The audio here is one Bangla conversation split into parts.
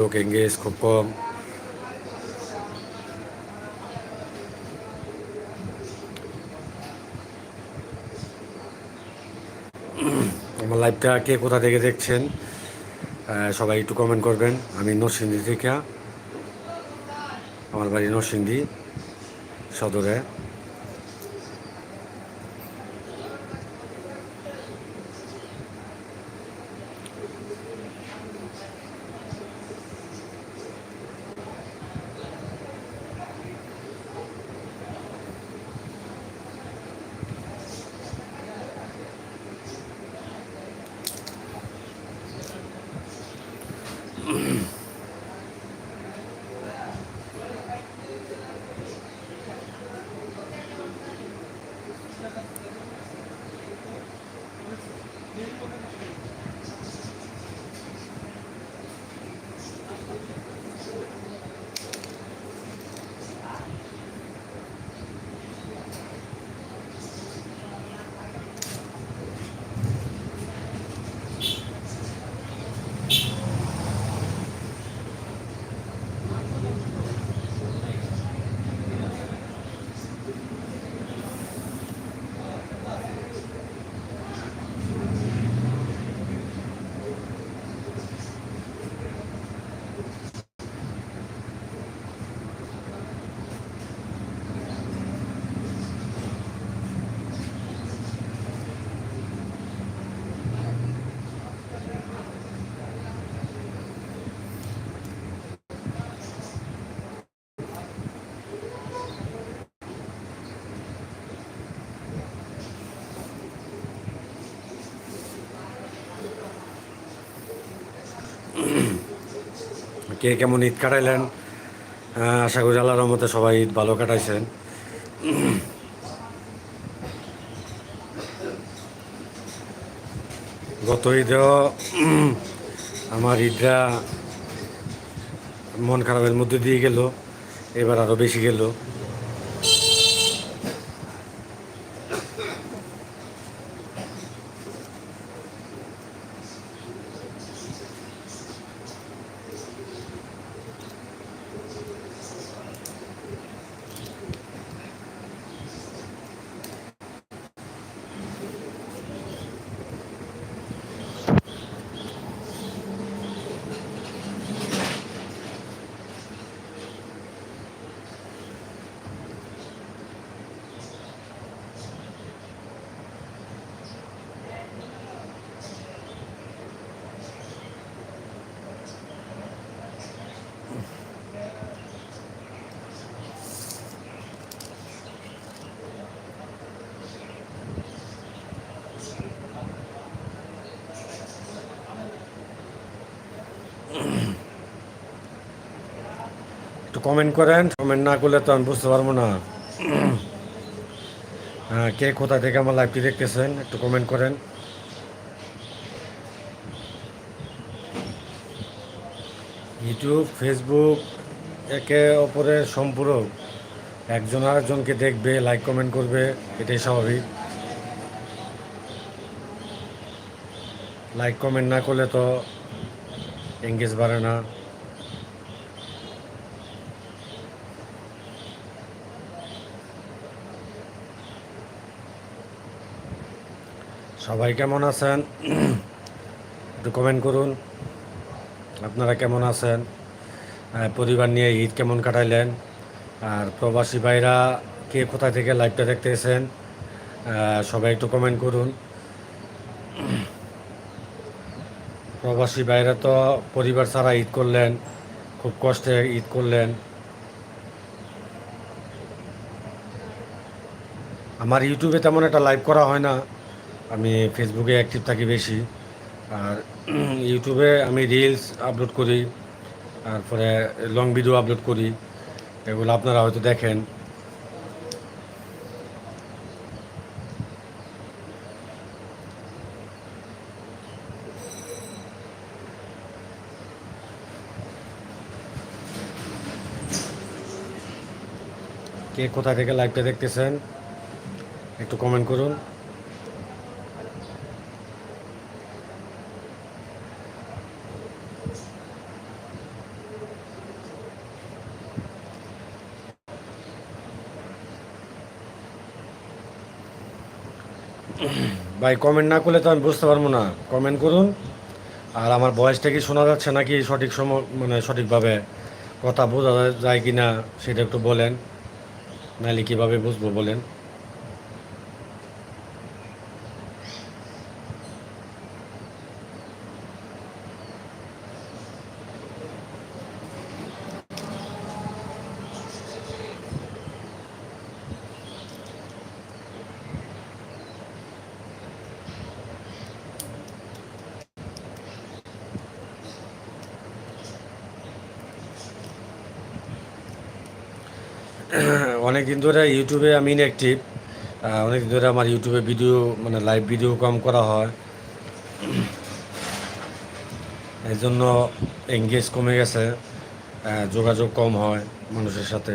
লোক এঙ্গেজ খুব কম আমার লাইভটা কে কোথা থেকে দেখছেন সবাই একটু কমেন্ট করবেন। আমি নরসিংদী থেকে। আমার বাড়ি নরসিংদী, সদরে। কে কেমন ঈদ কাটাইলেন? আশা করি আল্লাহর মতে সবাই ঈদ ভালো কাটাইছেন। গত ঈদেও আমার ঈদরা মন খারাপের মধ্যে দিয়ে গেল, এবার আরও বেশি গেল। কমেন্ট করেন কমেন্ট না করলে তো আমি বুঝতে পারব না। হ্যাঁ কে কোথা থেকে আমার লাইভটি দেখতেছেন, একটু কমেন্ট করেন। ইউটিউব ফেসবুক একে অপরের সম্পূরক। একজন আরেকজনকে দেখবে লাইক কমেন্ট করবে, এটাই স্বাভাবিক। লাইক কমেন্ট না করলে তো এঙ্গেজ বাড়ে না। সবাই কেমন আছেন? একটু কমেন্ট করুন। আপনারা কেমন আছেন? পরিবার নিয়ে ঈদ কেমন কাটাইলেন? আর প্রবাসী ভাইরা কে কোথা থেকে লাইভটা দেখতেছেন? সবাই একটু কমেন্ট করুন। প্রবাসী ভাইরা তো পরিবার ছাড়া ঈদ করলেন, খুব কষ্টে ঈদ করলেন। আমার ইউটিউবে তেমন একটা লাইভ করা হয় না। আমি ফেসবুকে অ্যাক্টিভ থাকি বেশি, আর ইউটিউবে আমি রিলস আপলোড করি, তারপরে লং ভিডিও আপলোড করি, এগুলো আপনারা হয়তো দেখেন। কে কোথা থেকে লাইভটা দেখতেছেন, একটু কমেন্ট করুন। ভাই কমেন্ট না করলে তো আমি বুঝতে পারব না। কমেন্ট করুন। আর আমার বয়সটা কি শোনা যাচ্ছে নাকি সঠিক সময় মানে সঠিকভাবে কথা বোঝা যায় কি না সেটা একটু বলেন। নাহলে কীভাবে বুঝব বলেন। অনেক দিন ধরে ইউটিউবে আমি ইনঅ্যাক্টিভ অনেক দিন ধরে আমার ইউটিউবে ভিডিও মানে লাইভ ভিডিও কম করা হয়। এই জন্য এঙ্গেজ কমে গেছে যোগাযোগ কম হয় মানুষের সাথে।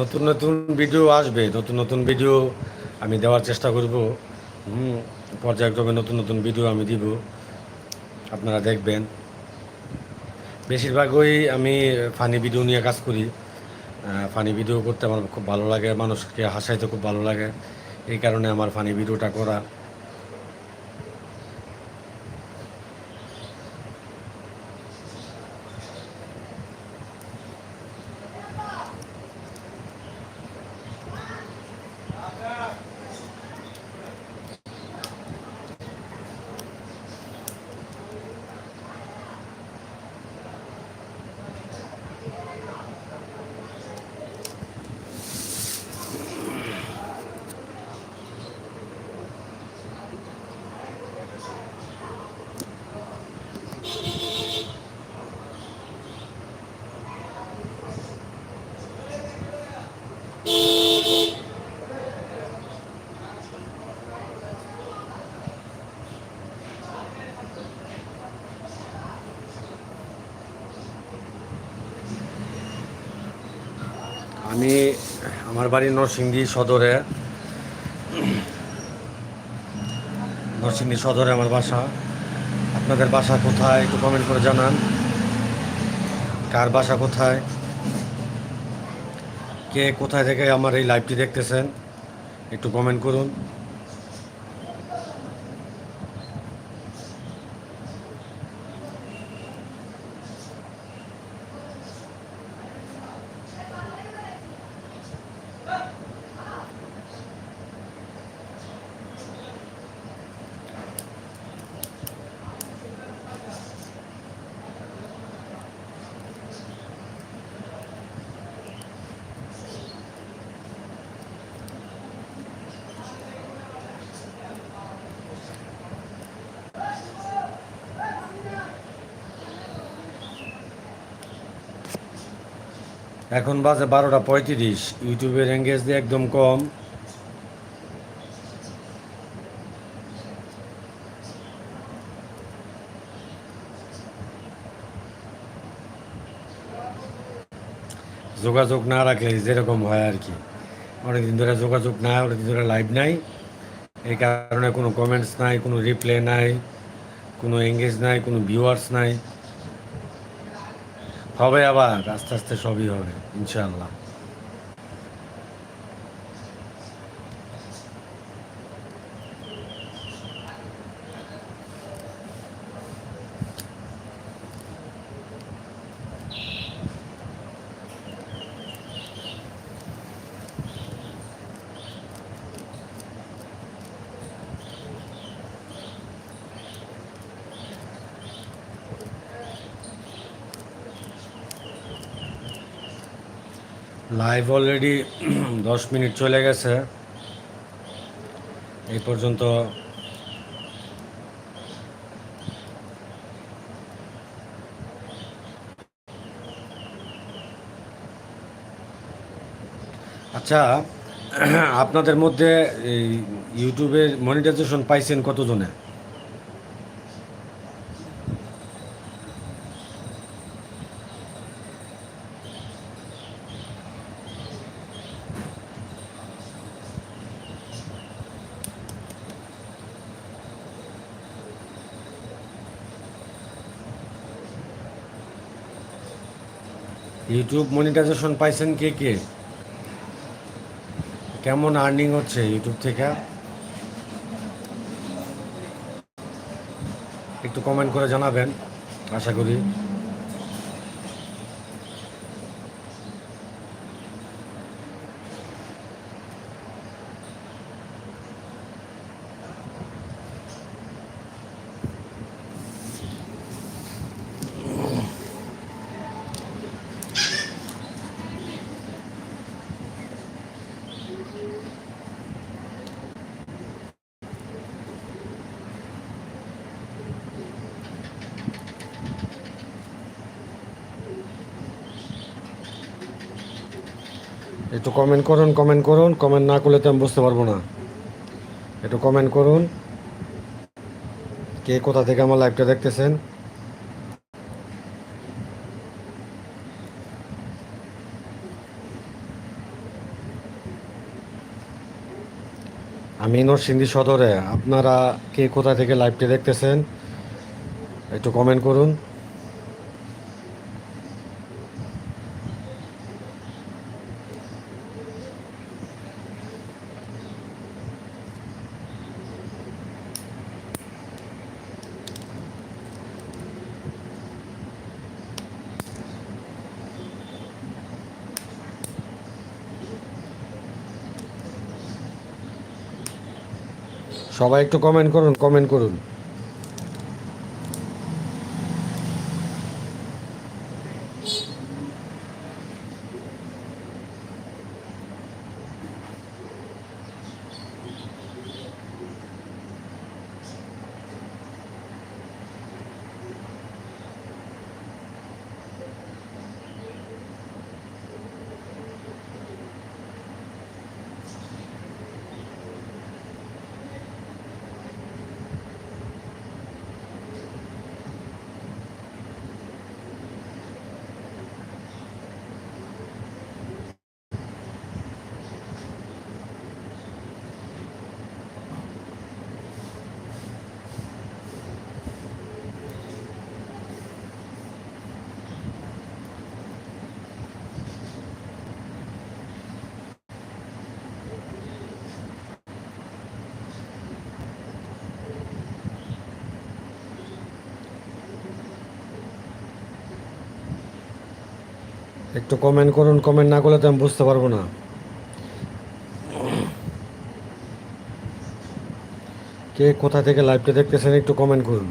নতুন নতুন ভিডিও আসবে, নতুন নতুন ভিডিও আমি দেওয়ার চেষ্টা করব। পর্যায়ক্রমে নতুন নতুন ভিডিও আমি দিব। আপনারা দেখবেন। বেশিরভাগই আমি ফানি ভিডিও নিয়ে কাজ করি। ফানি ভিডিও করতে আমার খুব ভালো লাগে, মানুষকে হাসাইতে খুব ভালো লাগে। এই কারণে আমার ফানি ভিডিওটা করা আমি আমার বাড়ি নরসিংদী সদরে। নরসিংদী সদরে আমার বাসা। আপনাদের বাসা কোথায় একটু কমেন্ট করে জানান। কার বাসা কোথায়? কে কোথায় থেকে আমার এই লাইভটি দেখতেছেন? একটু কমেন্ট করুন। এখন বাজে বারোটা পঁয়ত্রিশ। ইউটিউবের এঙ্গেজ দিয়ে একদম কম। যোগাযোগ না রাখলে যেরকম হয় আর কি। অনেকদিন ধরে যোগাযোগ নাই, অনেকদিন ধরে লাইভ নাই। এই কারণে কোনো কমেন্টস নাই, কোনো রিপ্লে নাই, কোনো এঙ্গেজ নাই, কোনো ভিউয়ার্স নাই। হবে আবার আস্তে আস্তে সবই হবে ইনশাআল্লাহ। লাইভ অলরেডি দশ মিনিট চলে গেছে। এই পর্যন্ত আচ্ছা আপনাদের মধ্যে ইউটিউবের মনিটাইজেশন পাইছেন কতজনে? ইউটিউব মনিটাইজেশন পাইছেন কে কে? কেমন আর্নিং হচ্ছে ইউটিউব থেকে? একটু কমেন্ট করে জানাবেন, আশা করি। একটু কমেন্ট করুন কমেন্ট করুন কমেন্ট না করলে তো আমি বুঝতে পারব না। একটু কমেন্ট করুন। কে কোথা থেকে আমার লাইভটা দেখতেছেন? আমি নরসিংদী সদরে, আপনারা কে কোথা থেকে লাইভটি দেখতেছেন? একটু কমেন্ট করুন। সবাই একটু কমেন্ট করুন কমেন্ট করুন। একটু কমেন্ট করুন কমেন্ট না করলে তো আমি বুঝতে পারব না। কে কোথা থেকে লাইভটা দেখতেছেন একটু কমেন্ট করুন।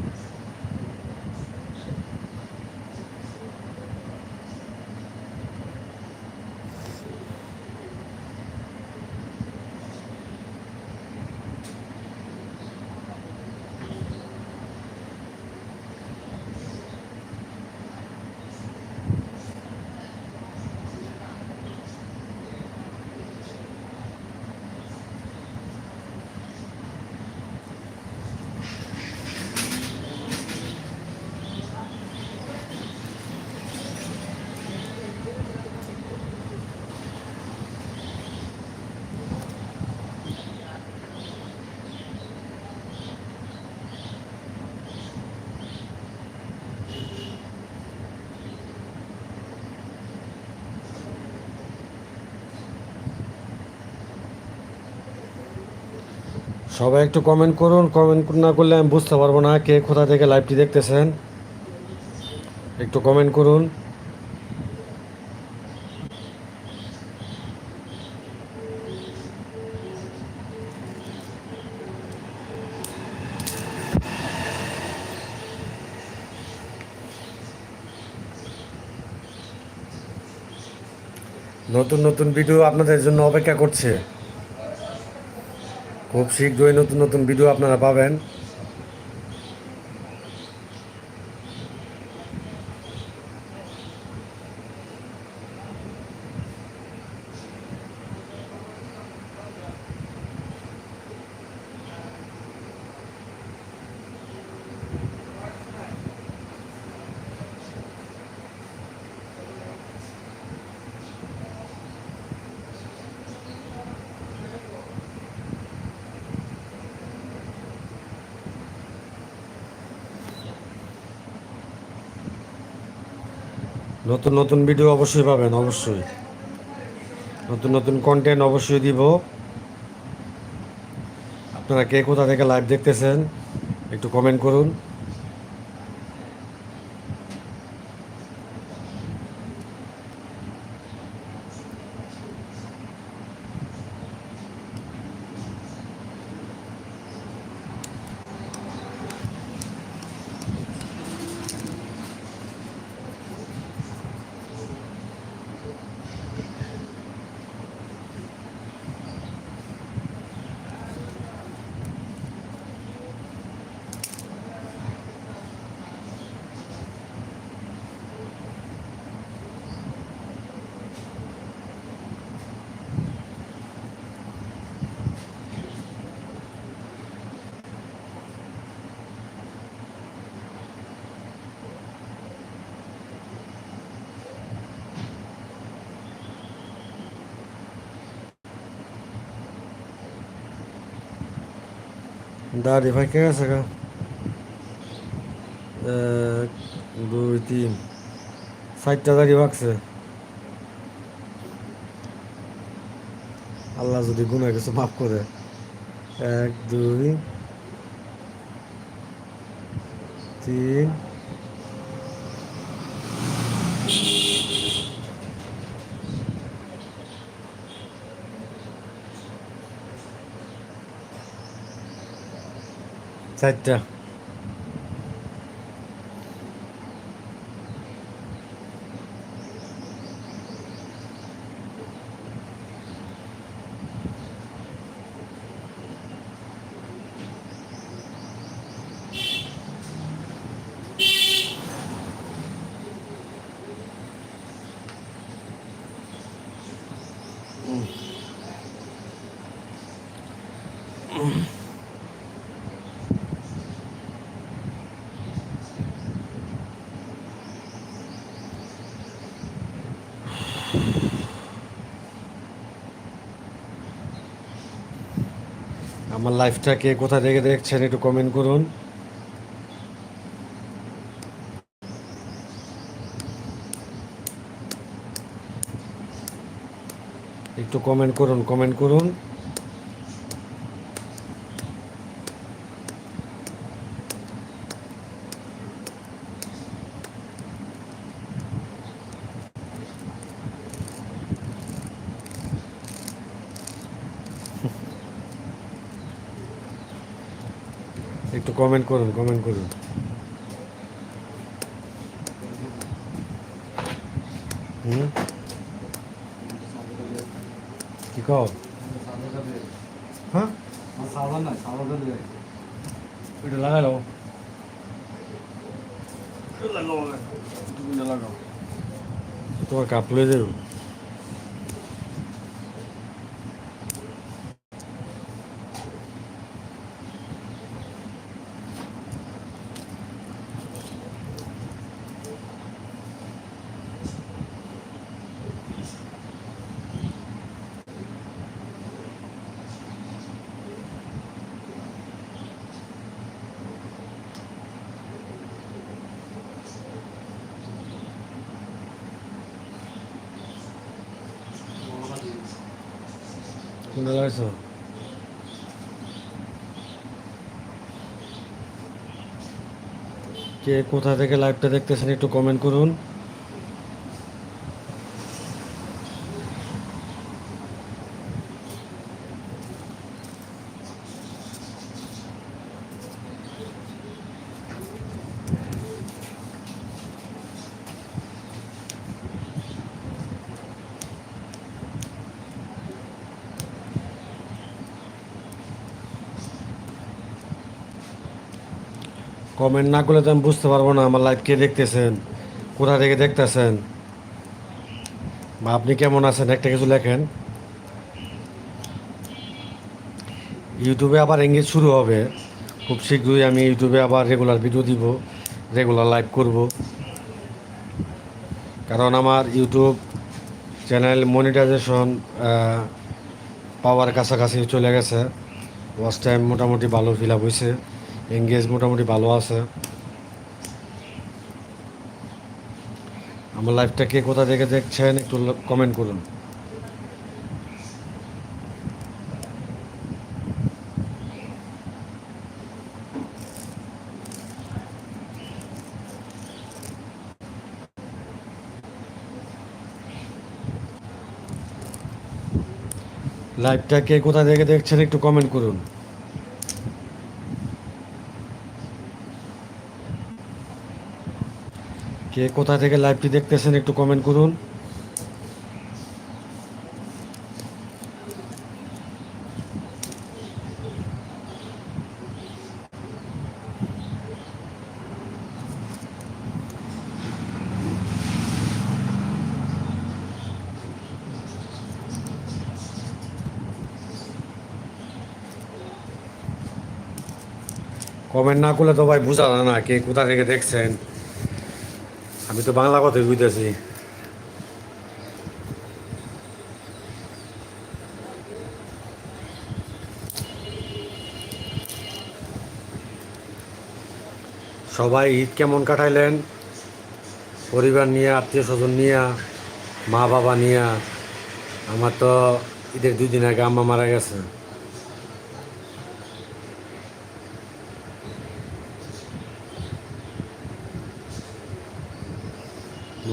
সবাই একটু কমেন্ট করুন কমেন্ট না করলে আমি বুঝতে পারব না কে কোথা থেকে লাইভটি দেখতেছেন। একটু কমেন্ট করুন। নতুন নতুন ভিডিও আপনাদের জন্য অপেক্ষা করছে। খুব শীঘ্রই নতুন নতুন ভিডিও আপনারা পাবেন। নতুন নতুন ভিডিও অবশ্যই পাবেন, অবশ্যই। নতুন নতুন কন্টেন্ট অবশ্যই দিব। আপনারা কে কোথা থেকে লাইভ দেখতেছেন, একটু কমেন্ট করুন। দাঁড়ি ভাই, কে আছে গা? এক, দুই, তিন। ষাটটা দাঁড়ি ভাগছে আল্লাহ যদি গুণা কিছু মাফ করে। এক, দুই, তিন। চারটা আমার লাইফটাকে কোথায় রেখে দেখছেন একটু কমেন্ট করুন। একটু কমেন্ট করুন কমেন্ট করুন। একটু কমেন্ট করুন কমেন্ট করুন। হুম? কি কও হ্যাঁ? এটা লাগাই লাও তোমার কাপ লয়ে যাব? কে কোথা থেকে লাইভটা দেখতেছেন একটু কমেন্ট করুন। কমেন্ট না করলে তো আমি বুঝতে পারব না, আমার লাইভ কে দেখতেছেন, কোথা থেকে দেখতেছেন? বা আপনি কেমন আছেন? একটা কিছু লেখেন। ইউটিউবে আবার এঙ্গেজ শুরু হবে। খুব শীঘ্রই আমি ইউটিউবে আবার রেগুলার ভিডিও দিব রেগুলার লাইভ করব। কারণ আমার ইউটিউব চ্যানেল মনিটাইজেশন পাওয়ার কাছাকাছি চলে গেছে। ওয়াচ টাইম মোটামুটি ভালো ফিল আপ হয়েছে এঙ্গেজ মোটামুটি ভালো আছে। আমার লাইফটা কে কোথা থেকে দেখছেন একটু কমেন্ট করুন। লাইভটা কে কোথা থেকে দেখছেন একটু কমেন্ট করুন। কে কোথা থেকে লাইভটি দেখতেছেন একটু কমেন্ট করুন। কমেন্ট না করলে তো ভাই বোঝা না কে কোথা থেকে দেখছেন। আমি তো বাংলা কথাই বুঝতেছি সবাই ঈদ কেমন কাটাইলেন? পরিবার নিয়ে, আত্মীয় স্বজন নিয়ে মা বাবা নিয়ে। আমার তো ঈদের দুই দিন আগে আম্মা মারা গেছে।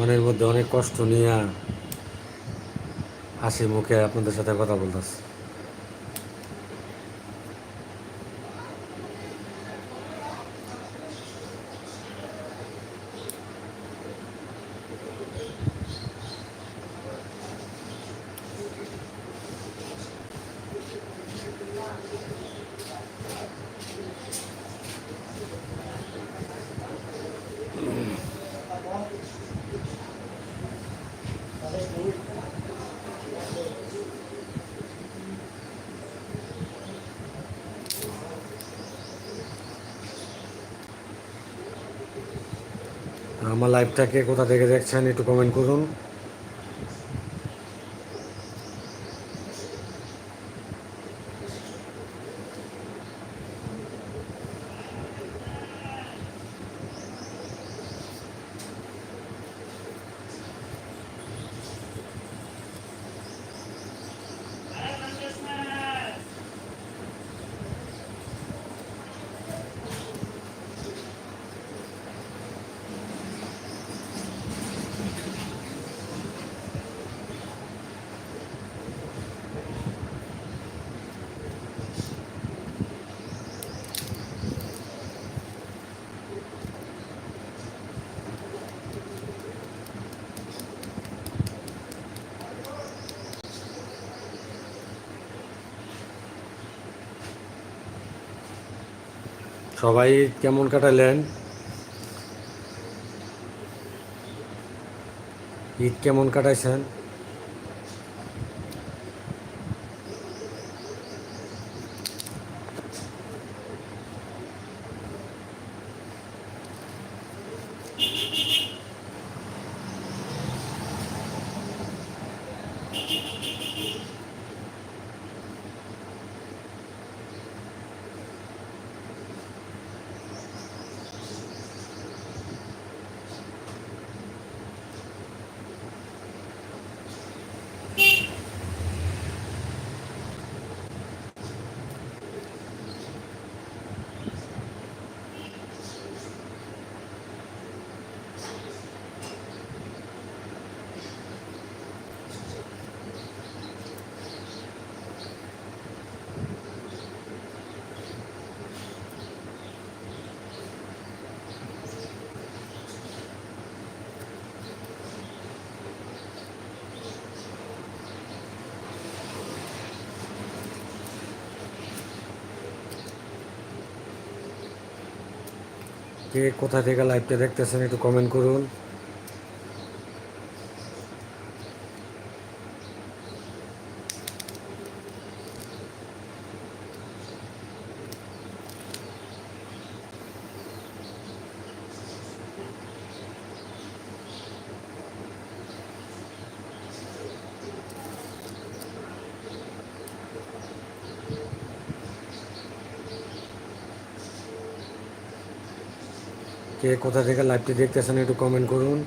মনের মধ্যে অনেক কষ্ট নিয়ে হাসি মুখে আপনাদের সাথে কথা বলতেছি আমার লাইভটাকে কোথা থেকে দেখছেন একটু কমেন্ট করুন। সবাই কেমন কাটালেন? ঈদ কেমন কাটাইছেন? কে কোথা থেকে লাইভটা দেখতেছেন একটু কমেন্ট করুন। কে কোথা থেকে লাইভটি দেখতেছেন একটু কমেন্ট করুন।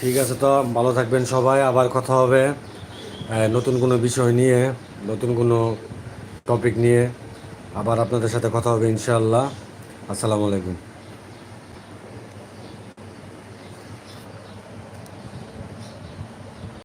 ঠিক আছে তো, ভালো থাকবেন সবাই, আবার কথা হবে। নতুন কোনো বিষয় নিয়ে, নতুন কোনো টপিক নিয়ে, আবার আপনাদের সাথে কথা হবে ইনশাআল্লাহ। আসসালামু আলাইকুম।